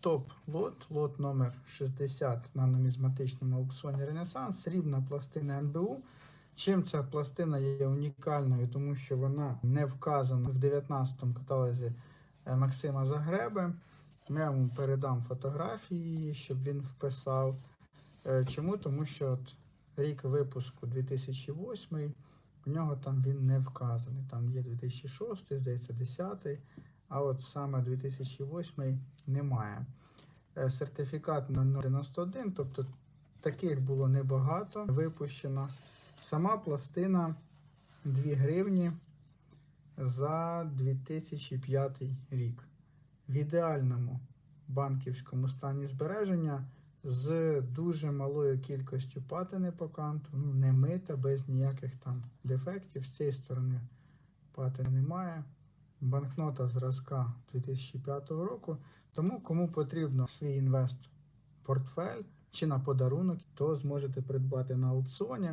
Топ-лот, лот номер 60 на нумізматичному аукціоні Ренесанс, срібна пластина НБУ. Чим ця пластина є унікальною, тому що вона не вказана в 19-му каталозі е, Максима Загреби. Я йому передам фотографії, щоб він вписав. Е, Чому? Тому що от рік випуску 2008, у нього там він не вказаний. Там є 2006, здається, 10, а от саме 2008 немає. Е, Сертифікат на 091, тобто таких було небагато випущено. Сама пластина 2 гривні за 2005 рік. В ідеальному банківському стані збереження з дуже малою кількістю патини по канту, ну не мита, без ніяких там дефектів. З цієї сторони патини немає. Банкнота зразка 2005 року. Тому кому потрібно свій інвест портфель чи на подарунок, то зможете придбати на аукціоні.